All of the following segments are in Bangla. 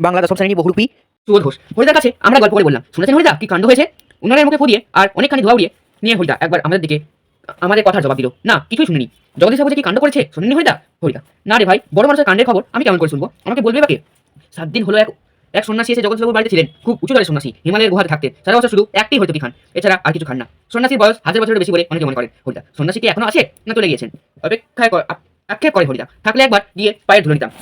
বাংলা দশম শ্রেণি বহুরূপী সুবোধ ঘোষ। হরিদার কাছে আমরা গল্প করে বললাম। শুনেছেন হরিদা? কি কাণ্ড হয়েছে? উনারের মুখে ফুদিয়ে আর অনেকখানি ধোয়া উড়িয়ে। নিয়ে হরিদা একবার আমাদের দিকে, আমাদের কথার জবাব দিল। না, কিছুই শুনিনি। জগদীশ বাবু যে কি কাণ্ড করেছে, শুনিনি হরিদা? হরিদা, না রে ভাই, বড় মানুষের কাণ্ডের খবর আমি কেমন করে শুনব? আমাকে বলবে বাকে সাত দিন হলো এক এক সন্ন্যাসী এসে জগদীশবাবুর বাড়িতে ছিলেন। খুব উঁচু দলের সন্ন্যাসী, হিমালয়ের গুহাতে থাকতেন। সারা বছর শুধু একটি হয়তো খান, এছাড়া আর কিছু খান না। সন্ন্যাসীর বয়স হাজার বছরের বেশি বলে অনেকে মনে করেন। হরিদা, সন্ন্যাসী কি এখনও আছে? না চলে গিয়েছেন? অপেক্ষায় আক্ষেপ করে হরিদা। থাকলে একবার গিয়ে পায়ের ধুলো নিতাম।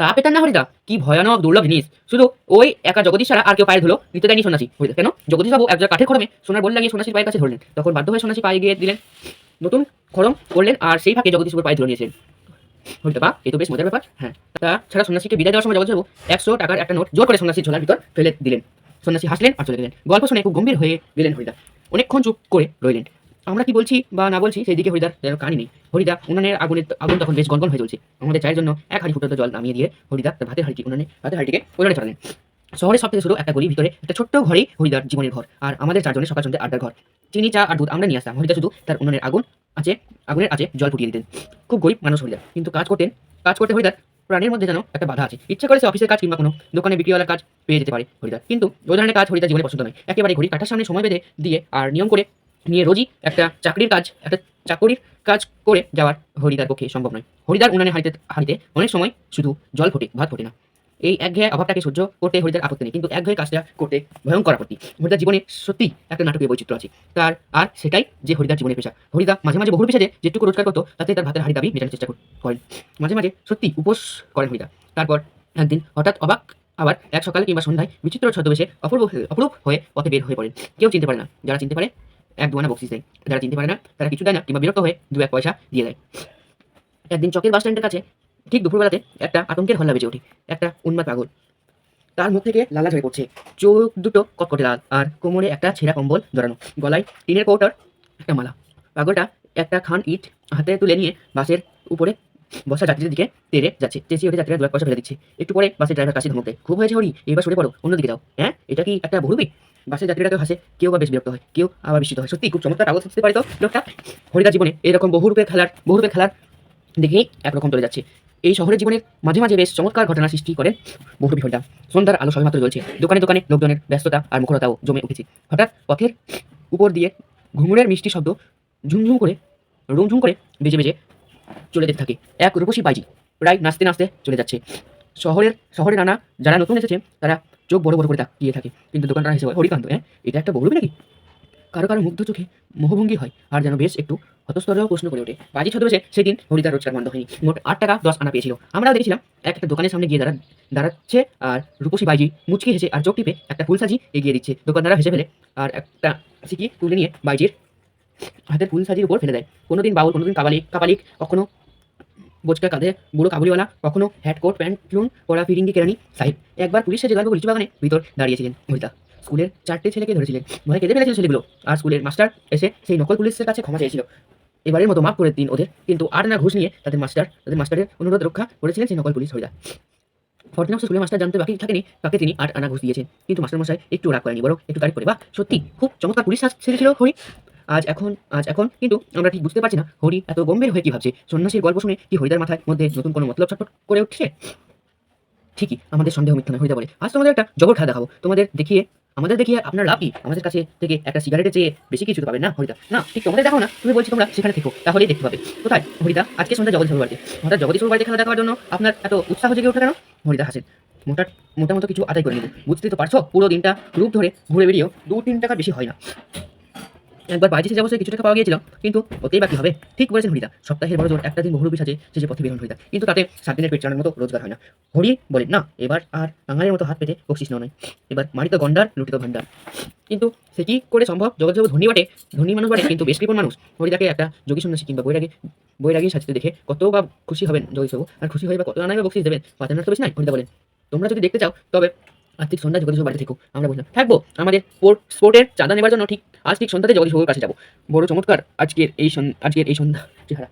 তা পেতাম না হরিদা। কি ভয়ানক দুর্লভ জিনিস। শুধু ওই একা জগদীশ ছাড়া আর কেউ পায়ে ধুলো নিতে দেয়নি সন্ন্যাসী। হরিদা কেন? জগদীশ বাবু একজন কাঠের খড়মে সোনার বল লাগিয়ে সন্ন্যাসীর পায়ের কাছে ধরলেন। তখন বাধ্য হয়ে সন্ন্যাসী পায়ে গিয়ে দিলেন। নতুন খড়ম করলেন আর সেই ফাঁকে জগদীশ বাবুর পায়ে ধরে নিয়েছেন। হরিদা বা এই তো বেশ মজার ব্যাপার। হ্যাঁ তা ছাড়া সন্ন্যাসীকে বিদায় দেওয়ার সময় জগদীশ বাবু একশো টাকার একটা নোট জোর করে সন্ন্যাসীর ঝোলার ভিতর ফেলে দিলেন। সন্ন্যাসী হাসলেন আর চলে গেলেন। গল্প শুনে খুব গম্ভীর হয়ে গেলেন হরিদা। অনেকক্ষণ চুপ করে রইলেন। আমরা কি বলছি বা না বলছি সেই দিকে হরিদার যেন কানি নেই। হরিদা উনানের আগুনের আগুন তখন বেশ গনগন হয়ে চলছে আমাদের চায়ের জন্য এক হাঁড়ি ফুটন্ত জল নামিয়ে দিয়ে হরিদা তার ভাতের হাঁড়িটি উনানে ভাতের হাঁড়িটিকে উনানে চড়ালেন শহরে সব থেকে শুরু একটা গলির ভিতরে একটা ছোট্ট ঘরেই হরিদার জীবনের ঘর আর আমাদের চারজনের সকাল সন্ধ্যে আড্ডার ঘর। চিনি, চা আর দুধ আমরা নিয়ে আসতাম। হরিদা শুধু তার উনানের আগুন আছে আগুনের আছে জল ফুটিয়ে দিতেন। খুব গরিব মানুষ হরিদা কিন্তু কাজ করতেন কাজ করতে হরিদার প্রাণের মধ্যে যেন একটা বাধা আছে। ইচ্ছা করে সে অফিসের কাজ কিংবা কোনো দোকানে বিক্রিওয়ালার কাজ পেয়ে যেতে পারে হরিদার। কিন্তু ওই ধরনের কাজ হরিদার জীবনে পছন্দ নয়। একেবারে ঘড়ি কাটার সামনে সময় বেঁধে দিয়ে আর নিয়ম করে নিয়ে রোজই একটা চাকরির কাজ, একটা চাকরির কাজ করে যাওয়ার হরিদার পক্ষে সম্ভব নয়। হরিদার উনানে হাঁড়িতে হাঁড়িতে অনেক সময় শুধু জল ফোটে, ভাত ফোটে না। এই একঘেয়ে অভাবটাকে সহ্য করতে হরিদার আপত্তি নেই, কিন্তু একঘেয়ে কাজটা করতে ভয়ঙ্কর আপত্তি। হরিদার জীবনে সত্যি একটা নাটকীয় বৈচিত্র্য আছে। তার আর সেটাই যে হরিদার জীবনের পেশা। হরিদা মাঝে মাঝে বহুর পেশাতে যেটুকু রোজগার করতো, তাতে তার ভাতের হাড়ি দাবি মেটানোর চেষ্টা করেন। মাঝে মাঝে সত্যি উপোস করেন হরিদা তারপর একদিন হঠাৎ অবাক আবার এক সকালে কিংবা সন্ধ্যায় বিচিত্র ছদ্মবেশে অপূর্ব, অপরূপ হয়ে পথে বের হয়ে পড়েন। কেউ চিনতে পারে না। যারা চিনতে পারে এক দুয়ানা বক্সিস দেয় যারা চিনতে পারে না, তারা কিছু দেয় না, কিংবা বিরক্ত হয়ে দু এক পয়সা দিয়ে দেয়। একদিন চকের বাস স্ট্যান্ডের কাছে, ঠিক দুপুরবেলাতে একটা আতঙ্কের হল্লা বেজে ওঠে। একটা উন্মাদ পাগল। তার মুখ থেকে লালা ঝরে পড়ছে। চোখ দুটো কটকটে লাল, আর কোমরে একটা ছেঁড়া কম্বল জড়ানো। গলায় টিনের কৌটার একটা মালা। পাগলটা একটা খান ইট হাতে তুলে নিয়ে বাসের উপরে বসা যাত্রীদের দিকে তেড়ে যাচ্ছে। চেঁচিয়ে ওঠে যাত্রীরা দু এক পয়সা ফেলে দিচ্ছে। একটু পরে বাসের ড্রাইভার কাছে ধমক খুব হয়েছে হরি, এবার সরে পড়ো, অন্যদিকে যাও। হ্যাঁ? এটা কি একটা বহুরূপী বাসের যাত্রীরা কেউ হাসে, কেউ বা বেশ বিরক্ত হয়, কেউ আবার বিস্মিত হয়। সত্যি খুব চমৎকার কাগজ বুঝতে পারে তো লোকটা? হরিদার জীবনে এরকম বহুরূপের খেলার বহুরূপের খেলার দেখেই একরকম চলে যাচ্ছে। এই শহরের জীবনের মাঝে মাঝে বেশ চমৎকার ঘটনা সৃষ্টি করে বহুরূপী হরিদা। সন্ধ্যার আলো সবেমাত্র জ্বলছে। দোকানে দোকানে লোকজনের ব্যস্ততা আর মুখরতাও জমে উঠেছে। হঠাৎ পথের উপর দিয়ে ঘুঙুরের মিষ্টি শব্দ ঝুমঝুম করে, রুমঝুম করে বেজে বেজে চলে যেতে থাকে। এক রূপসী বাইজি প্রায় নাচতে নাচতে চলে যাচ্ছে। শহরের শহরে নানা যারা নতুন এসেছে, তারা চোখ বড় বড় করে তাকিয়ে থাকে। কিন্তু দোকানদার হিসেবে হরিকান্ত হ্যাঁ এটা একটা বহুরূপী নাকি? কারও কারও মুগ্ধ চোখে মোহভঙ্গি হয়, আর যেন বেশ একটু হতস্তরেও প্রশ্ন করে ওঠে। বাজি ছদ্মবেশে সেদিন হরিদার রোজগার বন্ধ হয়নি। মোট আট টাকা দশ আনা পেয়েছিল। আমরাও দেখেছিলাম এক একটা দোকানের সামনে গিয়ে দাঁড়া, দাঁড়াচ্ছে, আর রূপসী বাইজি মুচকি হেসে আর চোখ টিপে একটা ফুল সাজি এগিয়ে দিচ্ছে। দোকানদাররা হেসে ফেলে, আর একটা সিকি তুলে নিয়ে বাইজির হাতের ফুল সাজির উপর ফেলে দেয়। কোনোদিন বাউল, কোনোদিন কাবালিক কাপালিক কখনো বোচকা কাঁধে বুড়ো কাবুলিওয়ালা, কখনো হ্যাট কোট প্যান্ট প্লুন পরা ফিরিঙ্গি কেরানি সাহেব। একবার পুলিশ সেজে গল্প লিচু বাগানে, ভিতর দাঁড়িয়েছিলেন হরিতা স্কুলের চারটে ছেলেকে ধরেছিলেন। ভয় কেঁদে ফেলেছিল ছেলেগুলো আর স্কুলের মাস্টার এসে সেই নকল পুলিশের কাছে ক্ষমা চেয়েছিল। এবারের মতো মাফ করে দিন ওদের, কিন্তু আর না ঘুষ নিয়ে তাদের মাস্টার, তাদের মাস্টারের অনুরোধ রক্ষা করেছিলেন সেই নকল পুলিশ হরিদা। ফর্টিনাক্স স্কুলের মাস্টার জানতে বাকি থাকেনি, তাকে তিনি আট আনা ঘুষ দিয়েছেন। কিন্তু মাস্টার মশাই একটু রাগ করেনি বরং একটু তারিফ করে বা সত্যি, খুব চমৎকার পুলিশ সেজেছিল হরি। আজ এখন আজ এখন, কিন্তু আমরা ঠিক বুঝতে পারছি না, হরি এত গম্ভীর হয়ে কি ভাবছে? সন্ন্যাসীর গল্প শুনে কি হরিদার মাথায় মধ্যে নতুন কোনো মতলব ছটফট করে উঠছে? ঠিকই, আমাদের সন্দেহ মিথ্যা নয়, হরিদা বলে। আজ তোমাদের একটা জবর খেলা দেখাবো। তোমাদের দেখিয়ে, আমাদের দেখিয়ে আপনার লাভ কি? আমাদের কাছে থেকে একটা সিগারেটের চেয়ে বেশি কিছু পাবেন না, হরিদা। না, ঠিক তোমাদের দেখো না। তুমি বলছি তোমরা সেখানে থেকো, তাহলেই দেখতে পাবে। কোথায়? হরিদা, আজকে সন্ধ্যা জগদীশ বাড়িতে। হঠাৎ জগদীশ বাড়িতে খেলা দেখার জন্য আপনার এত উৎসাহ জেগে ওঠে কেন? হরিদা হাসেন মোটা মোটামতো কিছু আদায় করে নেব। বুঝতেই তো পারছ, পুরো দিনটা গ্রুপ ধরে ঘুরে বেরিয়েও দু তিন টাকার বেশি হয় না। একবার বাইরে যাব সে কিছু টাকা পাওয়া গিয়েছিল, কিন্তু ওতেই বাকি হবে। ঠিক বলেছেন হরিদা, সপ্তাহের বড় জোর একটা দিন বহুরূপী সাজে শেষে পথে বেরোন হরিদা। কিন্তু তাতে সাত দিনের পেট মতো রোজগার হয় না। হরি বলেন, না, এবার আর বাঙালির মতো হাত পেতে বকশিস নয় এবার মারিত গন্ডার, লুটিত ভান্ডার। কিন্তু সে কি করে সম্ভব? জগৎবাবু ধনী বটে, ধনী মানুষ বটে, কিন্তু বেশ কৃপণ মানুষ। হরিদাকে একটা যোগী সন্ন্যাসী কিংবা বৈরাগী বৈরাগী সাজতে দেখে কত বা খুশি হবেন জগদীশবাবু আর খুশি হয়ে বা কত আনাই বকশিস দেবেন? পাতানোর তো বেশি নাই, হরিদা বলেন। তোমরা যদি দেখতে চাও, তবে আর্থিক সন্ধ্যা জগদীশ বাড়িতে থেকো। আমরা বললাম, থাকব। আমাদের স্পোর্ট স্পোর্টের চাঁদা নেবার জন্য ঠিক আজ ঠিক সন্ধ্যাতে জগদীশ কাছে যাব। বড় চমৎকার, আজকের এই আজকের এই সন্ধ্যা। চেহারা।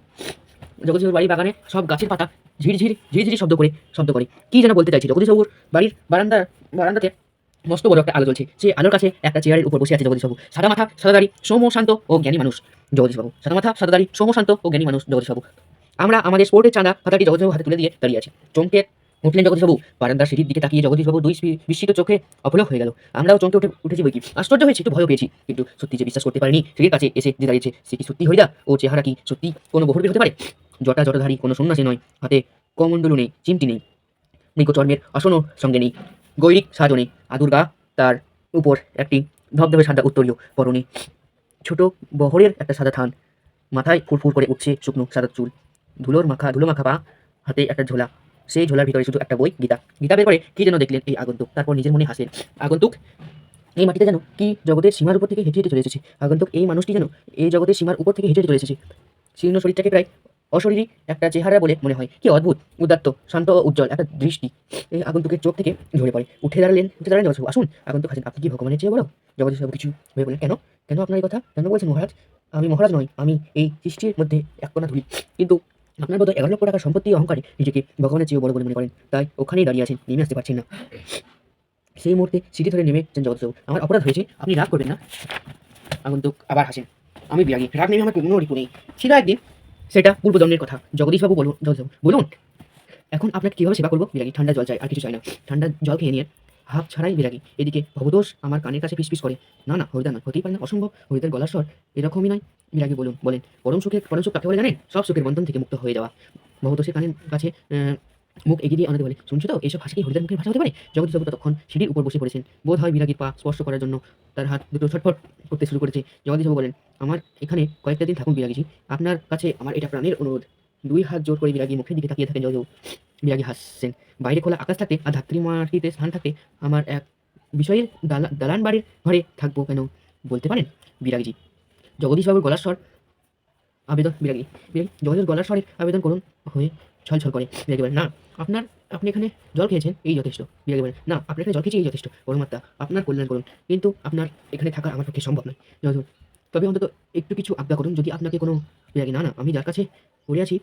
জগদীশ বাড়ির বাগানে সব গাছের পাতা ঝিরঝির ঝিরঝিরি শব্দ করে শব্দ করে। কি যেন বলতে চাইছি জগদীশ বাবুর বাড়ির বারান্দা বারান্দাতে মস্ত বড় একটা আলো চলছে সেই আলোর কাছে একটা চেয়ারের উপর বসে আছে জগদীশবাবু সাদা মাথা, সাদা দাড়ি সৌম শান্ত ও জ্ঞানী মানুষ জগদীশবাবু সাদা মাথা, সাদা দাড়ি সৌম শান্ত ও জ্ঞানী মানুষ জগদীশবাবু আমরা আমাদের স্পোর্টের চাঁদা খাতাটি জগদীশবাবু হাতে তুলে দিয়ে দাঁড়িয়ে আছি। চমকে উঠলেন জগদীশবাবু বারান্দার সিঁড়ির দিকে তাকিয়ে জগদীশবাবু দুই বিস্মিত চোখে অপলক হয়ে গেল। আমরাও চমকে উঠে উঠেছি বই কি আশ্চর্য হয়েছি, একটু ভয় পেয়েছি। কিন্তু সত্যি যে বিশ্বাস করতে পারিনি সিঁড়ির কাছে এসে যে দাঁড়িয়েছে, সে কি সত্যি হরিদা? ও চেহারা কি সত্যি কোনো বহুরবীর হতে পারে? জটা জটাধারী, কোনো সন্ন্যাসী নয়। হাতে কমণ্ডলু নেই, চিমটি নেই। মৃগচর্মের আসনও সঙ্গে নেই। গৈরিক সাজও নেই আদুর্গা তার উপর একটি ধবধবে সাদা উত্তরীয় পরনে। ছোট বহরের একটা সাদা থান। মাথায় ফুরফুর করে উঠছে শুকনো সাদা চুল। ধুলোর মাখা ধুলো মাখা পা, হাতে একটা ঝোলা। সেই ঝোলার ভিতরে শুধু একটা বই, গীতা। গীতা বের করে কি যেন দেখলেন এই আগন্তুক। তারপর নিজের মনে হাসলেন আগন্তুক, এই মাটিতে যেন কি জগতের সীমার উপর থেকে হেঁটে হেঁটে চলে এসেছে। আগন্তুক, এই মানুষটি যেন এই জগতের সীমার উপর থেকে হেঁটে হেঁটে চলে এসেছে। শীর্ণ শরীরটাকে প্রায় অশরীরী একটা চেহারা বলে মনে হয়। কি অদ্ভুত, উদাত্ত, শান্ত ও উজ্জ্বল, একটা দৃষ্টি। এই আগন্তুকের চোখ থেকে ঝরে পড়ে। উঠে দাঁড়ালেন উঠে দাঁড়ালেন আসুন, আগন্তুক হাসেন, আপনি কি ভগবানের চেয়ে বড়? জগতের সব কিছু ভেবে বলেন কেন? কেন আপনার এই কথা? কেন বলছেন মহারাজ? আমি মহারাজ নই, আমি এই সৃষ্টির মধ্যে এক কোনা ধুলি। কিন্তু আপনার মতো এগারো লক্ষ টাকার সম্পত্তি অহংকারে। নিজেকে ভগবানের চেয়েও বড় বলে মনে করেন? তাই ওখানেই দাঁড়িয়ে আছেন, নেমে আসতে পারছেন না। সেই মুহূর্তে সিটি ধরে নেমে যান জগৎসব আমার অপরাধ হয়েছে, আপনি রাগ করবেন না। আগন্তুক আবার হাসেন, আমি বিরাগী, রাগ নেমে আমার কোনো রিপু নেই। ছিল একদিন, সেটা পূর্বজন্মের কথা, জগদীশবাবু বলুন জগদীশবাবু, বলুন। এখন আপনাকে কীভাবে সেবা করব? বিরাগী, ঠান্ডা জল চাই, আর কিছু চাই না। ঠান্ডা জল খেয়ে নিয়ে হাফ ছাড়াই বিরাগী। এদিকে ভবদোষ আমার কানের কাছে পিস পিস করে, না না হরিদা নয়, হতেই পারে না, অসম্ভব, হরিদার গলার স্বর এরকমই নয়। বিরাগী বলুন, বলেন, পরম সুখের পরম সুখ কাকে বলে জানেন? সব সুখের বন্ধন থেকে মুক্ত হয়ে যাওয়া। ভবদোষের কানের কাছে মুখ এগিয়ে দিয়ে আনাতে বলে, শুনছো তো এইসব কি হরিদার মুখের ভাষা হতে পারে? জগদীশবাবু ততক্ষণ সিঁড়ির উপর বসে পড়েছেন। বোধ হয় বিরাগীর পা স্পর্শ করার জন্য তার হাত দুটো ছটফট করতে শুরু করেছে। জগদীশবাবু বলেন, আমার এখানে কয়েকটা দিন থাকুন বিরাগীজি আপনার কাছে আমার এটা প্রাণের অনুরোধ। দুই হাত জোর করে বিরাগী মুখের দিকে তাকিয়ে থাকেন জগদীশবাবু বিরাগী হাসছেন। বাইরে খোলা আকাশ থাকতে আর ধাত্রী মাটিতে স্থান থাকতে আমার এক বিষয়ের দালা- দালান বাড়ির ঘরে থাকব কেন? বলতে পারেন? বিরাগীজি। জগদীশবাবুর গলার স্বর আবেদন বিরাগী বিরাগী জগদীশ গলার স্বরের আবেদন করুন হয়ে ছল ছল করে। বিরাগী বলেন, না, আপনার, আপনি এখানে জল খেয়েছেন, এই যথেষ্ট। বিরাগী বলেন, না আপনি এখানে জল খেয়েছি, এই যথেষ্ট। পরমাত্মা আপনার কল্যাণ করুন। কিন্তু আপনার এখানে থাকা আমার পক্ষে সম্ভব নয়। জগদীশ তবে অন্তত একটু কিছু আজ্ঞা করুন, যদি আপনাকে কোনো বিরাগী না না, আমি যার কাছে পড়ে আছি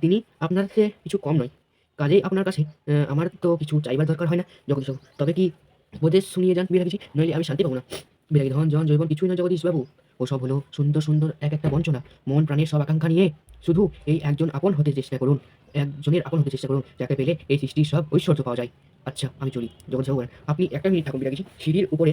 তিনি আপনার চেয়ে কিছু কম নয়। কাজেই আপনার কাছে আমার তো কিছু চাইবার দরকার হয় না, জগদীশ তবে কি উপদেশ শুনিয়ে যান বিরাগীজি নইলে আমি শান্তি পাবো না। বিরাগী ধন, জন জৈবন কিছুই না জগদীশ বাবু। ওসব হলো সুন্দর সুন্দর এক একটা বঞ্চনা। মন, প্রাণের সব আকাঙ্ক্ষা নিয়ে শুধু এই একজন আপন হতে চেষ্টা করুন। একজনের আপন হতে চেষ্টা করুন, যাকে পেলে এই সৃষ্টির সব ঐশ্বর্য পাওয়া যায়। আচ্ছা আমি চলি। বাবু আপনি একটা মিনিট থাকুন বিরাগীজি সিঁড়ির উপরে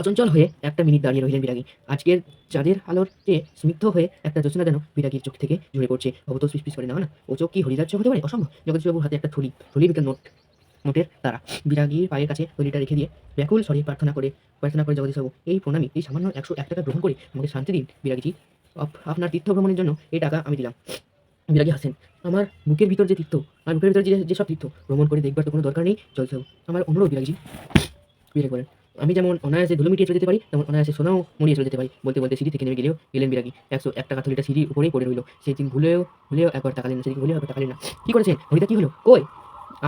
অচঞ্চল হয়ে একটা মিনিট দাঁড়িয়ে রইলেন বিরাগী। আজকের চাঁদের আলোর চেয়ে স্নিগ্ধ হয়ে একটা যোচনা যেন বিরাগীর চোখ থেকে ঝরে পড়ছে। অবত পিস করে না না? ও চোখ কি হরিদার চোখ হতে পারে? অসম্ভব। জগদীশবাবুর হাতে একটা থলি থলির ভিতর নোট, নোটের তারা। বিরাগীর পায়ের কাছে থলিটা রেখে দিয়ে ব্যাকুল স্বরে প্রার্থনা করে প্রার্থনা করে জগদীশবাবু, এই প্রণামী, এই সামান্য একশো এক টাকা গ্রহণ করে আমাকে শান্তি দিন, বিরাগীজি। আপনার তীর্থ ভ্রমণের জন্য এই টাকা আমি দিলাম। বিরাগী হাসেন, আমার বুকের ভিতর যে তীর্থ, আমার বুকের ভিতর যে যেসব তীর্থ, ভ্রমণ করে দেখবার তো কোনো দরকার নেই, জগদীশবাবু। আমার অনুরোধ, বিরাগীজি। বিরাগী বলেন আমি যেমন অনায়াসে ধুলো মিটিয়ে চলে যেতে পারি, তেমন অনায়াসে সোনাও মরিয়ে চলে যেতে পারি। বলতে বলতে সিঁড়ি থেকে নেমে গেলেও গেলেন বিরাগী একশো এক টাকা থলিটা সিঁড়ির উপরেই পড়ে রইল। সেই দিন ভুলেও ভুলেও একবার তাকালেন না, সেদিন ভুলেও একবার তাকালেন না। কি করেছেন? হরিদা কি হলো? কই?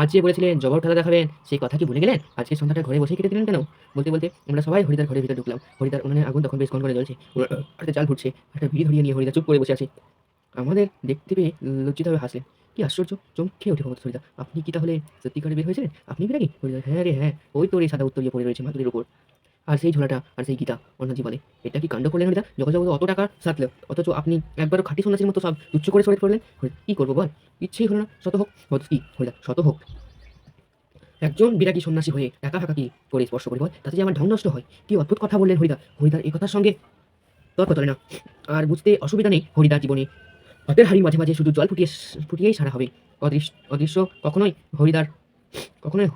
আজ যে বলেছিলেন, জবর খেলা দেখাবেন, সেই কথা কি ভুলে গেলেন? আজকে সন্ধ্যাটা ঘরে বসে কেটে দিলেন কেন? বলতে বলতে আমরা সবাই হরিদার ঘরের ভিতরে ঢুকলাম। হরিদার উনানে আগুন তখন বেশ করে জ্বলছে। একটা জাল ফুটছে। একটা ভিড় ধরিয়ে নিয়ে হরিদা চুপ করে বসে আছে। আমাদের দেখতে পেয়ে লজ্জিতভাবে হাসলেন। কি আশ্চর্য? চমকে উঠে ভগত হরিদা আপনি কি তাহলে সত্যিকারে বের হয়েছিলেন? আপনি বিরাগী হ্যাঁ রে হ্যাঁ। ওই তো এই সাদা উত্তরিয়ে পড়ে রয়েছে মাদুরের উপর। আর সেই ঝোলাটা, আর সেই গীতা অন্যজি বলে। এটা কি কাণ্ড করলেন হরিদা যখন অত টাকা সাথলেও অথচ আপনি একবারও খাঁটি সন্ন্যাসীর মতো সব তুচ্ছ করে সরে করলেন কি করব বল? ইচ্ছেই হলো না, শত হোক। কি? হরিদা, শত হোক। একজন বিরাগী সন্ন্যাসী হয়ে একা ফাঁকা কি করে স্পর্শ করি বল? তাতে যে আমার ঢং নষ্ট হয়। কি অদ্ভুত কথা বললেন হরিদা? হরিদার এই কথার সঙ্গে তর্ক চলে না। আর বুঝতে অসুবিধা নেই হরিদার জীবনে। হাতের হাড়ির মাঝে মাঝে শুধু জল ফুটিয়ে ফুটিয়েই সারা হবে। অদৃশ্য অদৃশ্য কখনোই হরিদার কখনোই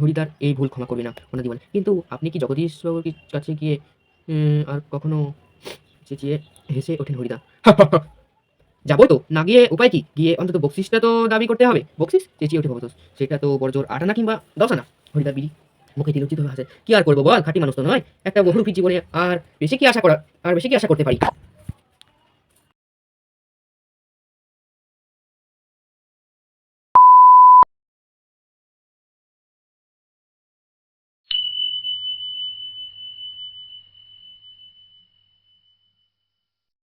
হরিদার এই ভুল ক্ষমা করবে না ওনার জীবনে কিন্তু আপনি কি জগদীশ বাবুর কি- কাছে গিয়ে আর কখনো চেঁচিয়ে হেসে ওঠেন হরিদা? যাব তো, না গিয়ে উপায় কি? গিয়ে অন্তত বকশিসটা তো দাবি করতে হবে। বকশিস? চেঁচিয়ে ওঠে ভবতোষ। সেটা তো বড় জোর আটানা কিংবা দশ আনা হরিদা বিড়ি মুখে দিলচিত হয়ে আছে কি আর করব বল? খাঁটি মানুষ তো নয়। একটা বহুরূপী জীবনে আর বেশি কি আশা করা, আর বেশি কি আশা করতে পারি?